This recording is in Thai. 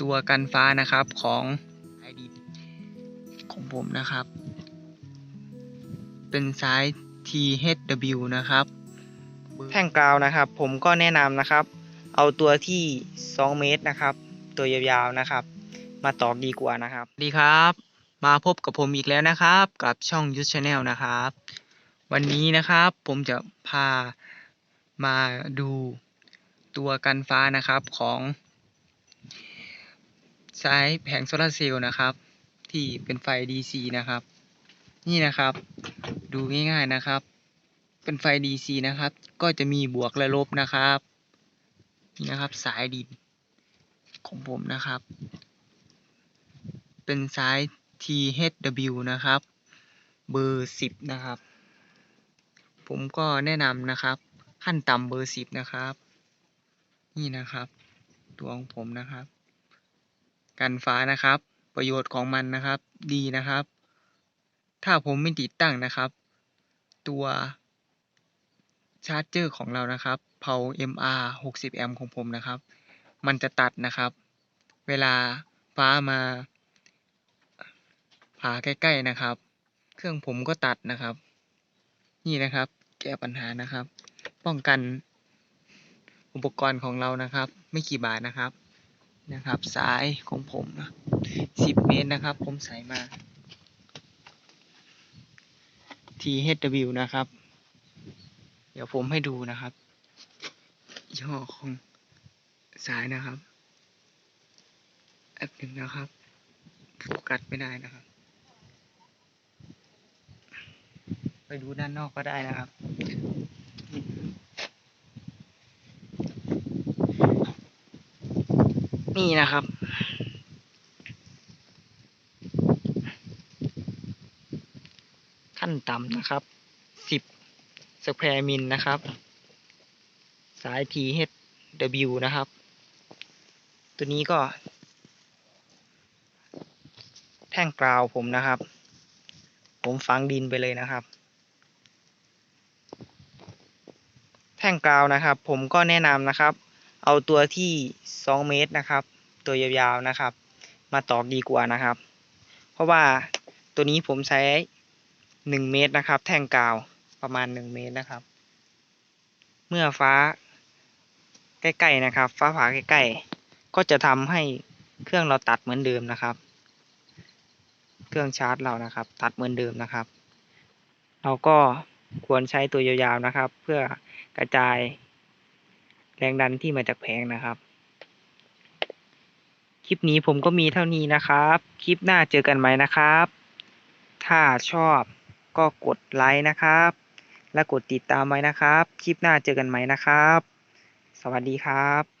ตัวกันฟ้านะครับของไอดีของผมนะครับ เป็นสาย THW นะครับ แท่งกราวนะครับ ผมก็แนะนำนะครับ เอาตัวที่ 2 เมตรนะครับ ตัวยาวๆนะครับ มาตอกดีกว่านะครับสวัสดีครับ มาพบกับผมอีกแล้วนะครับ กับช่องยู t ช n แนลนะครับ วันนี้นะครับผมจะพามาดูตัวกันฟ้านะครับของ สายแผงโซลาร์เซลล์นะครับ ที่เป็นไฟ DC นะครับ นี่นะครับ ดูง่ายๆนะครับ เป็นไฟ DC นะครับ ก็จะมีบวกและลบนะครับนี่นะครับสายดินของผมนะครับ เป็นสาย THW นะครับ เบอร์สิบนะครับ ผมก็แนะนำนะครับ ขั้นต่ำเบอร์สิบนะครับ นี่นะครับ ตัวของผมนะครับ กันฟ้านะครับ ประโยชน์ของมันนะครับดีนะครับ ถ้าผมไม่ติดตั้งนะครับ ตัวชาร์จเจอร์ของเรานะครับ Power MR 60แอมป์ของผมนะครับ มันจะตัดนะครับ เวลาฟ้ามาผ่าใกล้ๆนะครับ เครื่องผมก็ตัดนะครับ นี่นะครับ แก้ปัญหานะครับ ป้องกันอุปกรณ์ของเรานะครับ ไม่กี่บาทนะครับ นะครับสายของผมนะสิบเมตรนะครับ ผมใส่มา THW นะครับ เดี๋ยวผมให้ดูนะครับย่อของสายนะครับแอปหนึ่งนะครับโฟกัสไม่ได้นะครับ ไปดูด้านนอกก็ได้นะครับ นี่นะครับ ขั้นต่ำนะครับสิบสแควร์มิลนะครับ สาย THW นะครับ ตัวนี้ก็ แท่งกราวผมนะครับ ผมฝังดินไปเลยนะครับแท่งกราวนะครับ ผมก็แนะนำนะครับ เอาตัวที่ 2 เมตรนะครับ ตัวยาวๆนะครับ มาตอกดีกว่านะครับ เพราะว่าตัวนี้ผมใช้ 1 เมตรนะครับ แท่งกาวประมาณ 1 เมตรนะครับ เมื่อฟ้าใกล้ๆนะครับ ฟ้าผ่าใกล้ๆ ก็จะทำให้เครื่องเราตัดเหมือนเดิมนะครับ เครื่องชาร์จเรานะครับ ตัดเหมือนเดิมนะครับ เราก็ควรใช้ตัวยาวๆนะครับ เพื่อกระจาย แรงดันที่มาจากแผงนะครับ คลิปนี้ผมก็มีเท่านี้นะครับ คลิปหน้าเจอกันไหมนะครับ ถ้าชอบก็กดไลค์นะครับ และกดติดตามไว้นะครับ คลิปหน้าเจอกันไหมนะครับ สวัสดีครับ